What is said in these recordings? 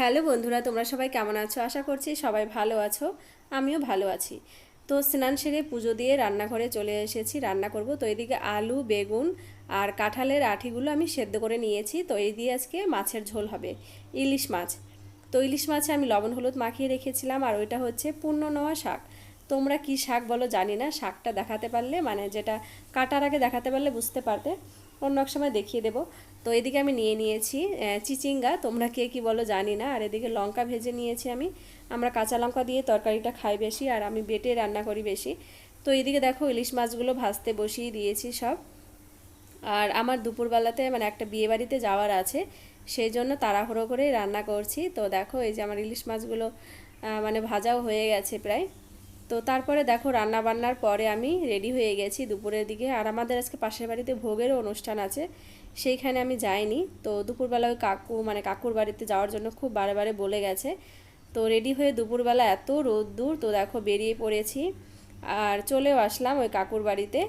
Hello বন্ধুরা, তোমরা সবাই কেমন আছো? আশা করছি সবাই ভালো আছো। আমিও ভালো আছি। তো স্নান সেরে পুজো দিয়ে রান্নাঘরে চলে এসেছি, রান্না করব। তো এদিকে আলু, বেগুন আর কাঁঠালের আঠিগুলো আমি সেদ্ধ করে নিয়েছি। তো এই দিয়ে আজকে মাছের ঝোল হবে, ইলিশ মাছ। তো ইলিশ মাছে আমি লবণ, হলুদ মাখিয়ে রেখেছিলাম আর ওইটা হচ্ছে পূর্ণ নেওয়া শাক। তোমরা কি শাক বলো জানি না, শাকটা দেখাতে পারলে মানে যেটা কাটার আগে দেখাতে পারলে বুঝতে পারতে। অন্য এক সময় দেখিয়ে দেবো। তো এদিকে আমি নিয়ে নিয়েছি চিচিঙ্গা, তোমরা কে কি বলো জানি না। আর এদিকে লঙ্কা ভেজে নিয়েছি আমি। আমরা কাঁচা লঙ্কা দিয়ে তরকারিটা খাই বেশি, আর আমি বেটে রান্না করি বেশি। তো এদিকে দেখো ইলিশ মাছগুলো ভাজতে বসিয়ে দিয়েছি সব। আর আমার দুপুরবেলাতে মানে একটা বিয়ে বাড়িতে যাওয়ার আছে, সেই জন্য তাড়াহুড়ো করেই রান্না করছি। তো দেখো এই যে আমার ইলিশ মাছগুলো মানে ভাজাও হয়ে গেছে প্রায়। তো তারপরে দেখো রান্না বান্নার পরে আমি রেডি হয়ে গেছি দুপুরের দিকে। আর আমাদের আজকে পাশের বাড়িতে ভোগেরও অনুষ্ঠান আছে, সেইখানে আমি যাইনি। তো দুপুরবেলা ওই কাকু মানে কাকুর বাড়িতে যাওয়ার জন্য খুব বারে বলে গেছে। তো রেডি হয়ে দুপুরবেলা এত রোদ্দুর, তো দেখো বেরিয়ে পড়েছি। আর চলেও আসলাম ওই কাকুর বাড়িতে।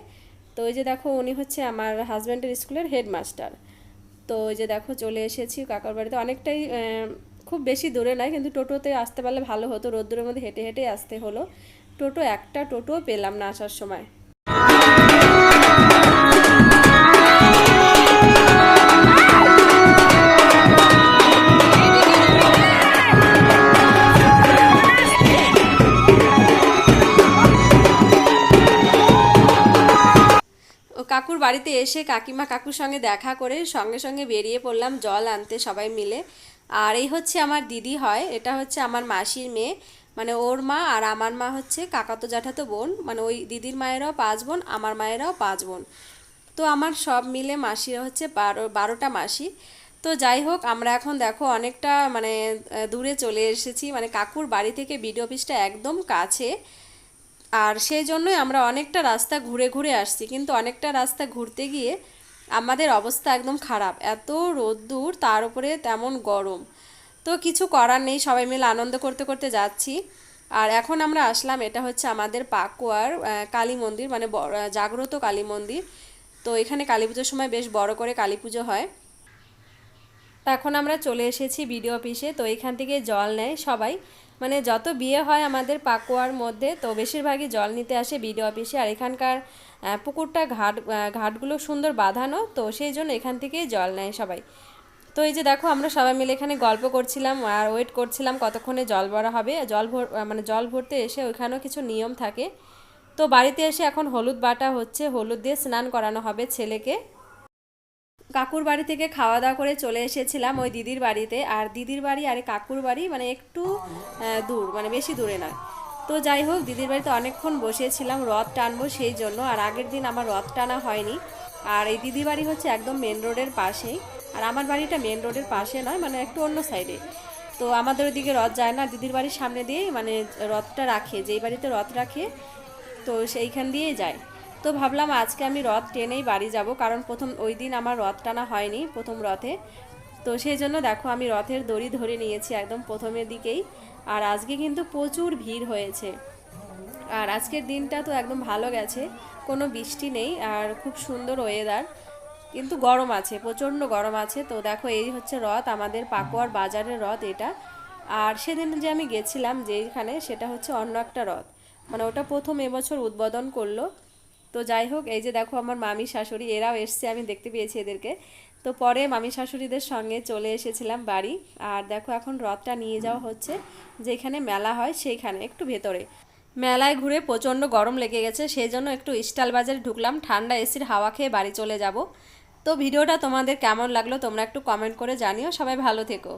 তো ওই যে দেখো উনি হচ্ছে আমার হাজব্যান্ডের স্কুলের হেডমাস্টার তো ওই যে দেখো চলে এসেছি কাকুর বাড়িতে। অনেকটাই খুব বেশি দূরে নয়, কিন্তু টোটোতে আসতে পারলে ভালো হতো। রোদ্দুরের মধ্যে হেঁটে হেঁটে আসতে হলো। টোটো, একটা টোটো পেলাম না আসার সময়। কাকুর বাড়িতে এসে কাকিমা কাকুর সঙ্গে দেখা করে সঙ্গে সঙ্গে বেরিয়ে পড়লাম, জল আনতে সবাই মিলে। আর এই হচ্ছে আমার দিদি হয়, এটা হচ্ছে আমার মাসির মেয়ে। মানে ওর মা আর আমার মা হচ্ছে কাকাতো জ্যাঠাতো বোন। মানে ওই দিদির মায়েরাও পাঁচ বোন, আমার মায়েরাও পাঁচ বোন। তো আমার সব মিলে মাসিরা হচ্ছে বারো, বারোটা মাসি। তো যাই হোক, আমরা এখন দেখো অনেকটা মানে দূরে চলে এসেছি। মানে কাকুর বাড়ি থেকে বিডিও অফিসটা একদম কাছে। আর সেই জন্যই আমরা অনেকটা রাস্তা ঘুরে ঘুরে আসছি। কিন্তু অনেকটা রাস্তা ঘুরতে গিয়ে আমাদের অবস্থা একদম খারাপ। এত রোদ্দুর, তার উপরে তেমন গরম। তো কিছু করার নেই, সবাই মিলে আনন্দ করতে করতে যাচ্ছি। আর এখন আমরা আসলাম, এটা হচ্ছে আমাদের পাকুয়ার কালী মন্দির মানে জাগ্রত কালী মন্দির। তো এখানে কালী পুজোর সময় বেশ বড় করে কালী পুজো হয়। এখন আমরা চলে এসেছি বিডিও অফিসে, তো এখান থেকে জল নেয় সবাই। মানে যত বিয়ে হয় আমাদের পাকুয়ার মধ্যে, তো বেশিরভাগই জল নিতে আসে বিডিও অফিসে। আর এখানকার পুকুরটা ঘাট ঘাটগুলো সুন্দর বাঁধানো, তো সেই জন্য এখান থেকেই জল নেয় সবাই। তো এই যে দেখো, আমরা সবাই মিলে এখানে গল্প করছিলাম আর ওয়েট করছিলাম কতক্ষণে জল ভরা হবে। জল ভর মানে জল ভরতে এসে ওইখানেও কিছু নিয়ম থাকে। তো বাড়িতে এসে এখন হলুদ বাটা হচ্ছে, হলুদ দিয়ে স্নান করানো হবে ছেলেকে। কাকুর বাড়ি থেকে খাওয়া দাওয়া করে চলে এসেছিলাম ওই দিদির বাড়িতে। আর দিদির বাড়ি আর কাকুর বাড়ি মানে একটু দূর মানে বেশি দূরে নয়। তো যাই হোক, দিদির বাড়িতে অনেকক্ষণ বসেছিলাম রথ টানবো সেই জন্য, আর আগের দিন আমার রথ টানা হয়নি। আর এই দিদির বাড়ি হচ্ছে একদম মেন রোডের পাশেই। আর আমার বাড়িটা মেন রোডের পাশে নয় মানে একটু অন্য সাইডে তো আমাদের ওইদিকে রথ যায় না, দিদির বাড়ির সামনে দিয়েই মানে রথটা রাখে, যেই বাড়িতে রথ রাখে, তো সেইখান দিয়েই যায়। তো ভাবলাম আজকে আমি রথ টেনেই বাড়ি যাব, কারণ প্রথম ওই দিন আমার রথ টানা হয়নি প্রথম রথে। তো সেই জন্য দেখো আমি রথের দড়ি ধরে নিয়েছি একদম প্রথমের দিকেই। আর আজকে কিন্তু প্রচুর ভিড় হয়েছে। আর আজকের দিনটা তো একদম ভালো গেছে, কোনো বৃষ্টি নেই আর খুব সুন্দর ওয়েদার কিন্তু গরম আছে, প্রচণ্ড গরম আছে। তো দেখো এই হচ্ছে রথ, আমাদের পাকুয়ার বাজারের রথ এটা। আর সেদিন যে আমি গেছিলাম যেখানে সেটা হচ্ছে অন্য একটা রথ। মানে ওটা প্রথম এবছর উদ্বোধন করল। তো যাই হোক, এই যে দেখো আমার মামি শাশুড়ি, এরাও এসছে, আমি দেখতে পেয়েছি এদেরকে। তো পরে মামি শাশুড়িদের সঙ্গে চলে এসেছিলাম বাড়ি। আর দেখো এখন রথটা নিয়ে যাওয়া হচ্ছে, যেখানে মেলা হয় সেইখানে, একটু ভেতরে। মেলায় ঘুরে প্রচণ্ড গরম লেগে গেছে সেই জন্য একটু স্টাইল বাজারে ঢুকলাম, ঠান্ডা এসির হাওয়া খেয়ে বাড়ি চলে যাব। তো ভিডিওটা তোমাদের কেমন লাগল তোমরা একটু কমেন্ট করে জানিও, সবাই ভালো থেকো।